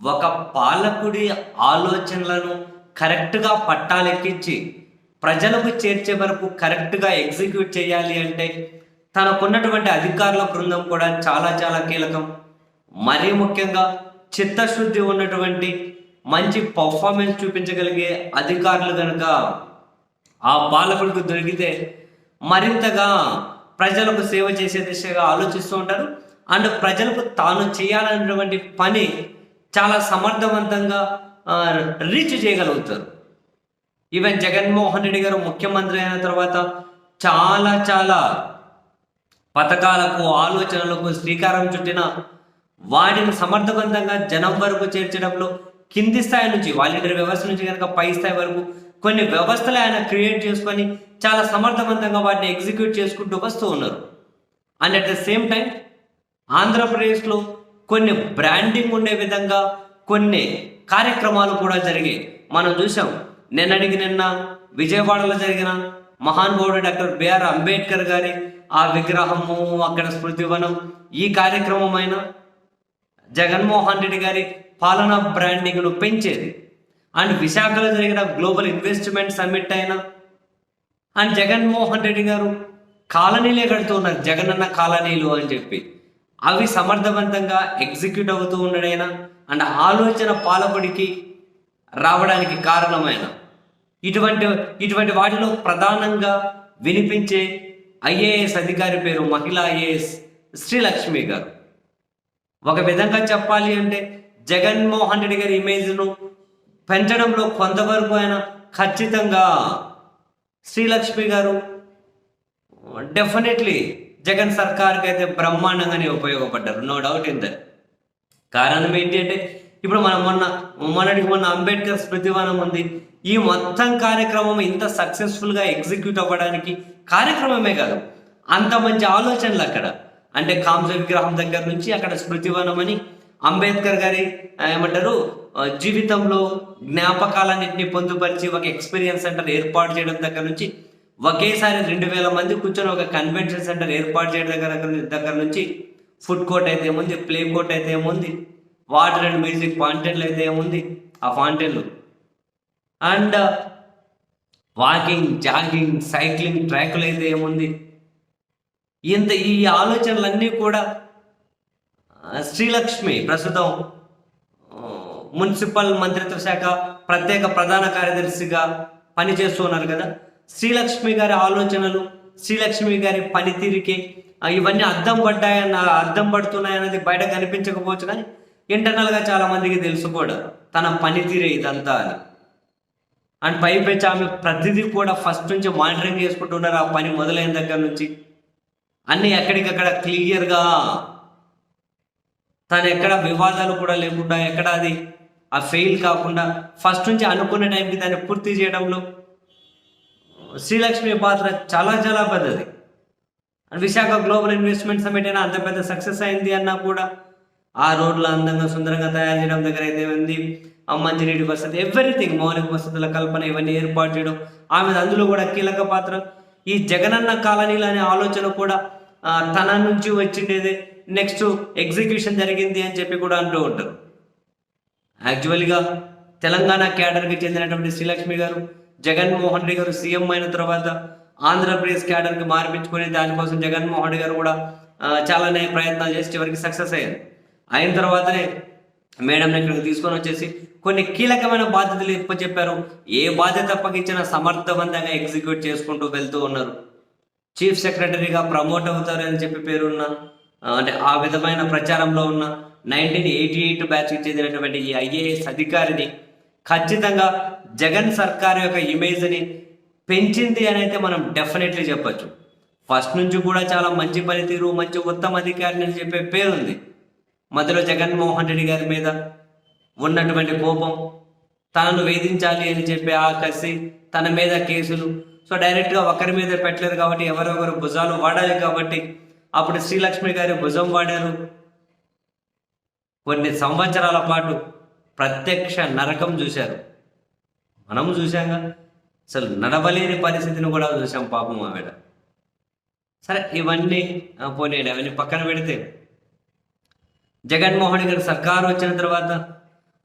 ఒక పాలకుడి ఆలోచనలను కరెక్ట్గా పట్టాలెక్కించి ప్రజలకు చేర్చే వరకు కరెక్ట్గా ఎగ్జిక్యూట్ చేయాలి అంటే తనకున్నటువంటి అధికారుల బృందం కూడా చాలా చాలా కీలకం. మరీ ముఖ్యంగా చిత్తశుద్ధి ఉన్నటువంటి మంచి పర్ఫార్మెన్స్ చూపించగలిగే అధికారులు కనుక ఆ పాలకుడికి దొరికితే మరింతగా ప్రజలకు సేవ చేసే దిశగా ఆలోచిస్తూ ఉంటారు. అండ్ ప్రజలకు తాను చేయాలన్నటువంటి పని చాలా సమర్థవంతంగా రీచ్ చేయగలుగుతారు. ఈవెన్ జగన్మోహన్ రెడ్డి గారు ముఖ్యమంత్రి అయిన తర్వాత చాలా చాలా పథకాలకు ఆలోచనలకు శ్రీకారం చుట్టిన వాటిని సమర్థవంతంగా జనం వరకు చేర్చడంలో కింది స్థాయి నుంచి వాలంటీర్ వ్యవస్థ నుంచి కనుక పై స్థాయి వరకు కొన్ని వ్యవస్థలు ఆయన క్రియేట్ చేసుకొని చాలా సమర్థవంతంగా వాటిని ఎగ్జిక్యూట్ చేసుకుంటూ వస్తూ ఉన్నారు. And at the same time ఆంధ్రప్రదేశ్లో కొన్ని బ్రాండింగ్ ఉండే విధంగా కొన్ని కార్యక్రమాలు కూడా జరిగాయి. మనం చూసాం నిన్నటికి నిన్న విజయవాడలో జరిగిన మహానుభావుడు డాక్టర్ బిఆర్ అంబేద్కర్ గారి ఆ విగ్రహము అక్కడ స్మృతివనం ఈ కార్యక్రమం అయినా జగన్మోహన్ రెడ్డి గారి పాలనా బ్రాండింగ్ను పెంచేది. అండ్ విశాఖలో జరిగిన గ్లోబల్ ఇన్వెస్ట్మెంట్ సమ్మిట్ అయినా అండ్ జగన్మోహన్ రెడ్డి గారు కాలనీలే కడుతూ ఉన్నారు జగనన్న కాలనీలు అని చెప్పి. అవి సమర్థవంతంగా ఎగ్జిక్యూట్ అవుతూ ఉండడైనా? అండ్ ఆలోచన పాలకుడికి రావడానికి కారణమైన? ఇటువంటి ఇటువంటి వాటిలో ప్రధానంగా వినిపించే ఐఏఎస్ అధికారి పేరు మహిళా ఐఏఎస్ శ్రీలక్ష్మి గారు. ఒక విధంగా చెప్పాలి అంటే జగన్మోహన్ రెడ్డి గారి ఇమేజ్ను పెంచడంలో కొంతవరకు ఆయన ఖచ్చితంగా శ్రీలక్ష్మి గారు డెఫినెట్లీ జగన్ సర్కార్కి అయితే బ్రహ్మాండంగానే ఉపయోగపడ్డారు. నో డౌట్ ఇన్ దట్ కారణం ఏంటి అంటే ఇప్పుడు మనం మొన్న మొన్నటికి మొన్న అంబేద్కర్ స్మృతివనం ఉంది. ఈ మొత్తం కార్యక్రమం ఇంత సక్సెస్ఫుల్గా ఎగ్జిక్యూట్ అవ్వడానికి కార్యక్రమమే కాదు అంత మంచి ఆలోచనలు అక్కడ. అంటే కాంస విగ్రహం దగ్గర నుంచి అక్కడ స్మృతివనం అని అంబేద్కర్ గారి ఏమంటారు జీవితంలో జ్ఞాపకాలన్నింటినీ పొందుపరిచి ఒక ఎక్స్పీరియన్స్ సెంటర్ ఏర్పాటు చేయడం దగ్గర నుంచి ఒకేసారి రెండు వేల మంది కూర్చొని ఒక కన్వెన్షన్ సెంటర్ ఏర్పాటు చేయడం దగ్గర దగ్గర నుంచి ఫుడ్ కోర్ట్ అయితే ఏముంది ప్లే కోర్ట్ అయితే ఏముంది వాటర్ అండ్ మ్యూజిక్ ఫాంటైన్లు అయితే ఏముంది ఆ ఫాంటైన్లు అండ్ వాకింగ్ జాగింగ్ సైక్లింగ్ ట్రాకులు అయితే ఏముంది. ఇంత ఈ ఆలోచనలన్నీ కూడా శ్రీలక్ష్మి ప్రస్తుతం మున్సిపల్ మంత్రిత్వ శాఖ ప్రత్యేక ప్రధాన కార్యదర్శిగా పనిచేస్తూ ఉన్నారు కదా. శ్రీలక్ష్మి గారి ఆలోచనలు శ్రీలక్ష్మి గారి పనితీరుకి ఇవన్నీ అర్థం పడ్డాయన్న పడుతున్నాయి అనేది బయట కనిపించకపోవచ్చు కానీ ఇంటర్నల్గా చాలా మందికి తెలుసు కూడా. తన పనితీరే ఇదంతా అని. అండ్ పైపెచ్చి ఆమె ప్రతిదీ కూడా ఫస్ట్ నుంచి మానిటరింగ్ చేసుకుంటున్నారు ఆ పని మొదలైన దగ్గర నుంచి. అన్నీ ఎక్కడికక్కడ క్లియర్గా తను ఎక్కడ వివాదాలు కూడా లేకుండా ఎక్కడ అది ఆ ఫెయిల్ కాకుండా ఫస్ట్ నుంచి అనుకున్న టైంకి దాన్ని పూర్తి చేయడంలో శ్రీలక్ష్మి పాత్ర చాలా చాలా పెద్దది. And Visakha global investment summit అయినా అంత పెద్ద సక్సెస్ అయింది అన్నా కూడా ఆ రోడ్లు అందంగా సుందరంగా తయారు చేయడం దగ్గర అయితే ఉంది. ఆ మంచినీటి వసతి ఎవ్రీథింగ్ మౌలిక వసతుల కల్పన ఇవన్నీ ఏర్పాటు చేయడం ఆమె అందులో కూడా కీలక పాత్ర. ఈ జగనన్న కాలనీలు అనే ఆలోచన కూడా తన నుంచి వచ్చిండేది. నెక్స్ట్ ఎగ్జిక్యూషన్ జరిగింది అని చెప్పి కూడా అంటూ ఉంటారు. యాక్చువల్గా తెలంగాణ క్యాడర్కి చెందినటువంటి శ్రీలక్ష్మి గారు జగన్మోహన్ రెడ్డి గారు సీఎం అయిన తర్వాత ఆంధ్రప్రదేశ్ క్యాడర్కి మార్పించుకొని దానికోసం జగన్మోహన్ రెడ్డి గారు కూడా చాలానే ప్రయత్నాలు చేసి చివరికి సక్సెస్ అయ్యారు. అయిన తర్వాతనే మేడం ఇక్కడికి తీసుకొని వచ్చేసి కొన్ని కీలకమైన బాధ్యతలు చెప్పారు. ఏ బాధ్యత అప్పగించినా సమర్థవంతంగా ఎగ్జిక్యూట్ చేసుకుంటూ వెళ్తూ ఉన్నారు. చీఫ్ సెక్రటరీగా ప్రమోట్ అవుతారు అని చెప్పి పేరున్న అంటే ఆ విధమైన ప్రచారంలో ఉన్న నైన్టీన్ ఎయిటీ ఎయిట్ బ్యాచ్కి చెందినటువంటి ఈ ఐఏఎస్ అధికారిని ఖచ్చితంగా జగన్ సర్కార్ యొక్క ఇమేజ్ని పెంచింది అని అయితే మనం డెఫినెట్లీ చెప్పొచ్చు. ఫస్ట్ నుంచి కూడా చాలా మంచి పనితీరు మంచి ఉత్తమ అధికారిని అని చెప్పే పేరుంది మధ్యలో జగన్మోహన్ రెడ్డి గారి మీద ఉన్నటువంటి కోపం తనను వేధించాలి అని చెప్పి ఆ కసి తన మీద కేసులు. సో డైరెక్ట్గా ఒకరి మీద పెట్టలేదు కాబట్టి ఎవరెవరు భుజాలు వాడాలి కాబట్టి అప్పుడు శ్రీలక్ష్మి గారి భుజం వాడారు. కొన్ని సంవత్సరాల పాటు ప్రత్యక్ష నరకం చూశారు. మనం చూశాంగా. అసలు నడవలేని పరిస్థితిని కూడా చూసాం పాపం ఆవిడ. సరే ఇవన్నీ పోనీ పోనీయండి అవన్నీ పక్కన పెడితే. జగన్మోహన్ గారి సర్కారు వచ్చిన తర్వాత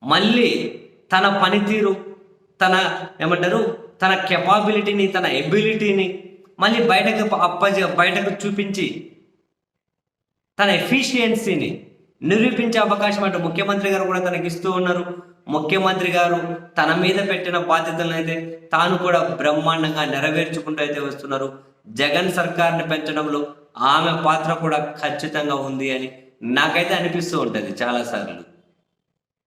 మళ్ళీ తన పనితీరు తన ఏమంటారు తన కెపాబిలిటీని తన ఎబిలిటీని మళ్ళీ బయటకు అప్ప బయటకు చూపించి తన ఎఫిషియన్సీని నిరూపించే అవకాశం అటు ముఖ్యమంత్రి గారు కూడా తనకి ఇస్తూ ఉన్నారు. ముఖ్యమంత్రి గారు తన మీద పెట్టిన బాధ్యతలను అయితే తాను కూడా బ్రహ్మాండంగా నెరవేర్చుకుంటూ అయితే వస్తున్నారు. జగన్ సర్కార్ని పెంచడంలో ఆమె పాత్ర కూడా ఖచ్చితంగా ఉంది అని నాకైతే అనిపిస్తూ ఉంటుంది చాలాసార్లు.